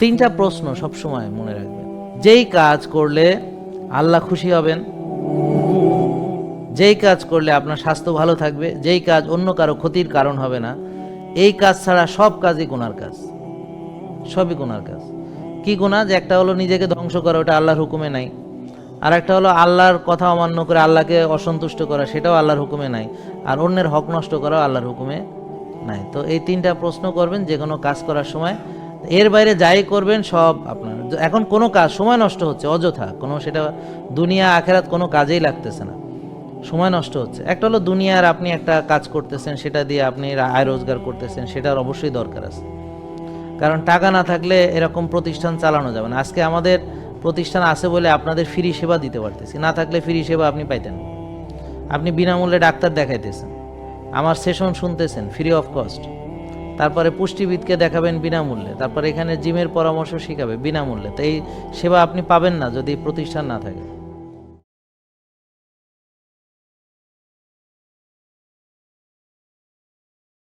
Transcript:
তিনটা প্রশ্ন সবসময় মনে রাখবেন যেই কাজ করলে আল্লাহ খুশি হবেন, যেই কাজ করলে আপনার স্বাস্থ্য ভালো থাকবে, যেই কাজ অন্য কারও ক্ষতির কারণ হবে না, এই কাজ ছাড়া সব কাজই গুনার কাজ। সবই গুনার কাজ। কি গুণা যে একটা হলো নিজেকে ধ্বংস করা, ওটা আল্লাহর হুকুমে নাই। আর একটা হলো আল্লাহর কথা অমান্য করে আল্লাহকে অসন্তুষ্ট করা, সেটাও আল্লাহর হুকুমে নাই। আর অন্যের হক নষ্ট করাও আল্লাহর হুকুমে নাই। তো এই তিনটা প্রশ্ন করবেন যে কোনো কাজ করার সময় এর বাইরে যাই করবেন সব আপনার। এখন কোনো কাজ, সময় নষ্ট হচ্ছে, অযথা। কোনো সেটা দুনিয়া, আখেরাত কোনো কাজেই লাগতেছে না। সময় নষ্ট হচ্ছে। একটা হলো দুনিয়ার আপনি একটা কাজ করতেছেন, সেটা দিয়ে আপনি আয় রোজগার করতেছেন, সেটার অবশ্যই দরকার আছে। কারণ টাকা না থাকলে এরকম প্রতিষ্ঠান চালানো যাবে না। আজকে আমাদের প্রতিষ্ঠান আছে বলে আপনাদের ফ্রি সেবা দিতে পারতেছি। না থাকলে ফ্রি সেবা আপনি পাইতেন আপনি বিনামূল্যে ডাক্তার দেখাইতেছেন। আমার সেশন শুনতেছেন ফ্রি অফ কস্ট তারপরে পুষ্টিবিদকে দেখাবেন বিনামূল্যে। তারপরে এখানে জিমের পরামর্শ শিখাবে বিনামূল্যে। তো এই সেবা আপনি পাবেন না যদি প্রতিষ্ঠান না থাকে।